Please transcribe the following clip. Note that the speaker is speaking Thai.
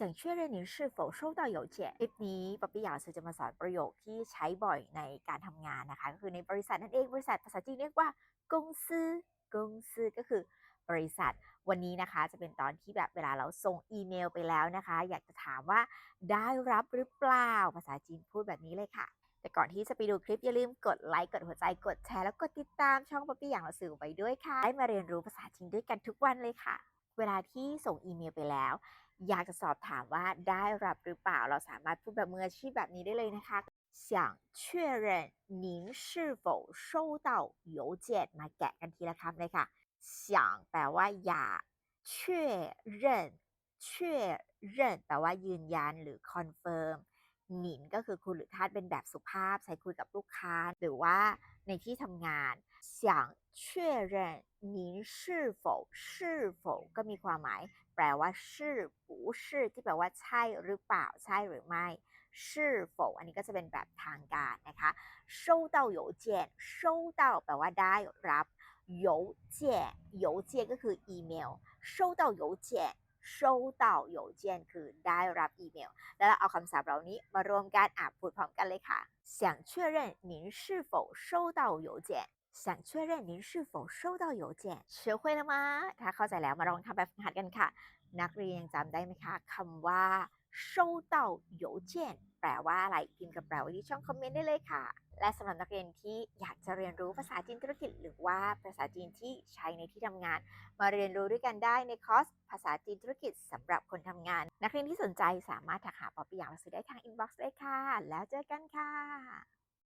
想确认您是否收到邮件คลิปนี้ป๊อปปี้อยากจะมาสอนประโยคที่ใช้บ่อยในการทำงานนะคะ ก็คือในบริษัทนั่นเองบริษัทภาษาจีนเรียกว่ากงซื้อกงซื้อก็คือบริษัท วันนี้นะคะจะเป็นตอนที่แบบเวลาเราส่งอีเมลไปแล้วนะคะ อยากจะถามว่าได้รับหรือเปล่า ภาษาจีนพูดแบบนี้เลยค่ะ แต่ก่อนที่จะไปดูคลิปอย่าลืมกดไลค์กดหัวใจกดแชร์แล้วกดติดตามช่องป๊อปปี้อย่างเราสื่อไปด้วยค่ะ ได้มาเรียนรู้ภาษาจีนด้วยกันทุกวันเลยค่ะ เวลาที่ส่งอีเมลไปแล้ว อยากจะสอบถามว่าได้รับหรือเปล่า เราสามารถพูดแบบมืออาชีพแบบนี้ได้เลยนะคะ想确认您是否收到邮件มาแกะกันทีละคำเลยค่ะ想แปลว่าอยาก确认确认แปลว่ายืนยันหรือคอนเฟิร์มหนินก็คือคุณหรือท่านเป็นแบบสุภาพใช้คุยกับลูกค้า หรือว่า ในที่ทำงาน想确认您是否是否ก็มีความหมาย แปลว่าชื่อปูชื่อที่แปลว่าใช่หรือเปล่าใช่หรือไม่ชื่อ否อันนี้ก็จะเป็นแบบทางการนะคะ收到邮件收到แปลว่าได้รับ邮件邮件ก็คืออีเมล收到邮件 收到邮件คือได้รับอีเมล แล้วเราเอาคำศัพท์เหล่านี้มารวมกันอ่านพูดพร้อมกันเลยค่ะ想确认您是否收到邮件想确认您是否收到邮件学会了吗ถ้าเข้าใจแล้วมาลองทำแบบฝึกหัดกันค่ะ นักเรียนยังจำได้ไหมคะคำว่า 收到邮件แปลว่าอะไรพิมพ์กับแปลไว้ที่ช่องคอมเมนต์ได้เลยค่ะ และสำหรับนักเรียนที่อยากจะเรียนรู้ภาษาจีนธุรกิจ หรือว่าภาษาจีนที่ใช้ในที่ทำงาน มาเรียนรู้ด้วยกันได้ในคอร์สภาษาจีนธุรกิจสำหรับคนทำงาน นักเรียนที่สนใจสามารถทักหาป๊อปปี้อย่างเราซื้อได้ทางอินบ็อกซ์เลยค่ะ แล้วเจอกันค่ะ